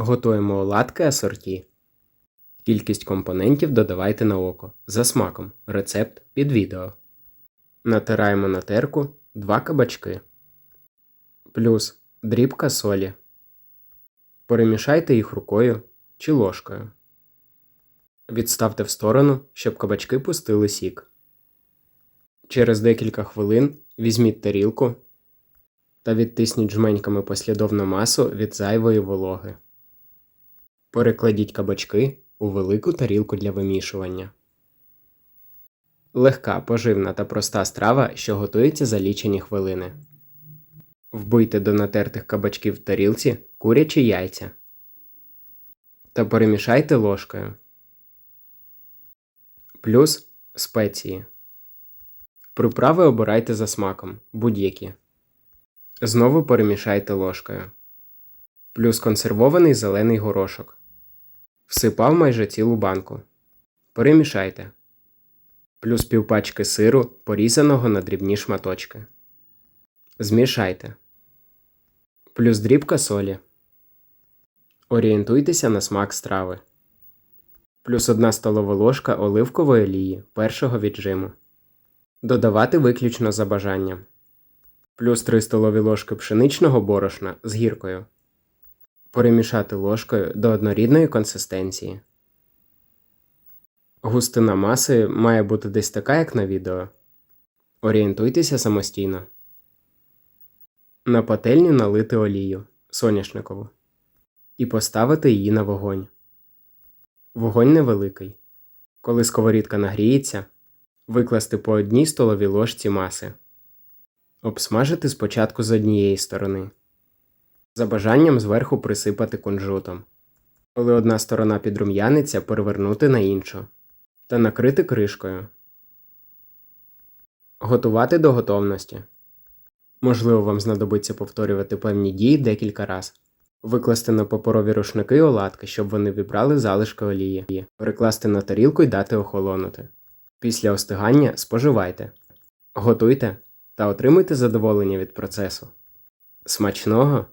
Готуємо оладки асорті. Кількість компонентів додавайте на око. За смаком. Рецепт під відео. Натираємо на терку 2 кабачки. Плюс дрібка солі. Перемішайте їх рукою чи ложкою. Відставте в сторону, щоб кабачки пустили сік. Через декілька хвилин візьміть тарілку та відтисніть жменьками послідовну масу від зайвої вологи. Перекладіть кабачки у велику тарілку для вимішування. Легка, поживна та проста страва, що готується за лічені хвилини. Вбийте до натертих кабачків в тарілці курячі яйця та перемішайте ложкою. Плюс спеції. Приправи обирайте за смаком, будь-які. Знову перемішайте ложкою. Плюс консервований зелений горошок. Всипав майже цілу банку. Перемішайте. Плюс півпачки сиру, порізаного на дрібні шматочки. Змішайте. Плюс дрібка солі. Орієнтуйтеся на смак страви. Плюс 1 столова ложка оливкової олії першого віджиму. Додавати виключно за бажанням. Плюс 3 столові ложки пшеничного борошна з гіркою. Перемішати ложкою до однорідної консистенції. Густина маси має бути десь така, як на відео. Орієнтуйтеся самостійно. На пательню налити олію соняшникову і поставити її на вогонь. Вогонь невеликий. Коли сковорідка нагріється, викласти по одній столовій ложці маси. Обсмажити спочатку з однієї сторони. За бажанням зверху присипати кунжутом. Коли одна сторона підрум'яниться, перевернути на іншу та накрити кришкою. Готувати до готовності. Можливо, вам знадобиться повторювати певні дії декілька разів. Викласти на паперові рушники оладки, щоб вони вібрали залишки олії. Перекласти на тарілку і дати охолонути. Після остигання споживайте. Готуйте та отримуйте задоволення від процесу. Смачного!